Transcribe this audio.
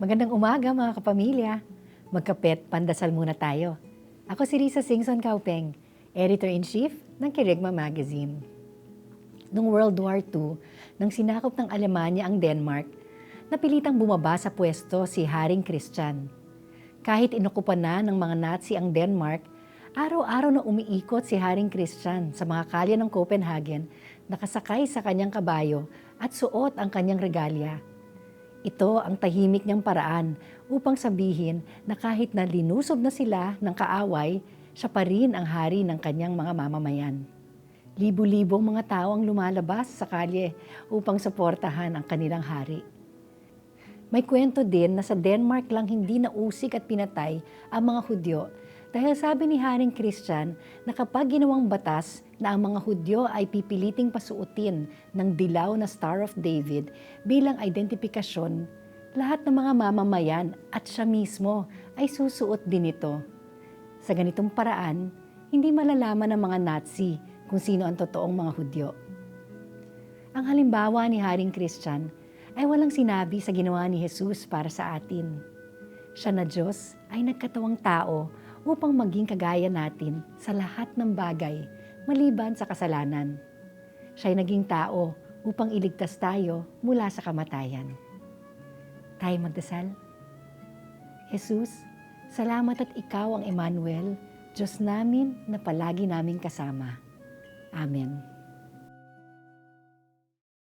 Magandang umaga mga kapamilya. Magkapet, pandasal muna tayo. Ako si Risa Singson Kaupeng, Editor-in-Chief ng Kirigma Magazine. Noong World War II, nang sinakop ng Alemanya ang Denmark, napilitang bumaba sa pwesto si Haring Christian. Kahit inukupan na ng mga Nazi ang Denmark, araw-araw na umiikot si Haring Christian sa mga kalye ng Copenhagen, nakasakay sa kanyang kabayo at suot ang kanyang regalya. Ito ang tahimik niyang paraan upang sabihin na kahit na linusob na sila ng kaaway, siya pa rin ang hari ng kanyang mga mamamayan. Libo-libong mga tao ang lumalabas sa kalye upang suportahan ang kanilang hari. May kwento din na sa Denmark lang hindi nausik at pinatay ang mga Hudyo dahil sabi ni Haring Christian na kapag ginawang batas na ang mga Hudyo ay pipiliting pasuotin ng dilaw na Star of David bilang identifikasyon, lahat ng mga mamamayan at siya mismo ay susuot din ito. Sa ganitong paraan, hindi malalaman ng mga Nazi kung sino ang totoong mga Hudyo. Ang halimbawa ni Haring Christian ay walang sinabi sa ginawa ni Jesus para sa atin. Siya na Diyos ay nagkatawang tao upang maging kagaya natin sa lahat ng bagay maliban sa kasalanan. Siya'y naging tao upang iligtas tayo mula sa kamatayan. Tayo magdasal. Jesus, salamat at ikaw ang Emmanuel, Diyos namin na palagi naming kasama. Amen.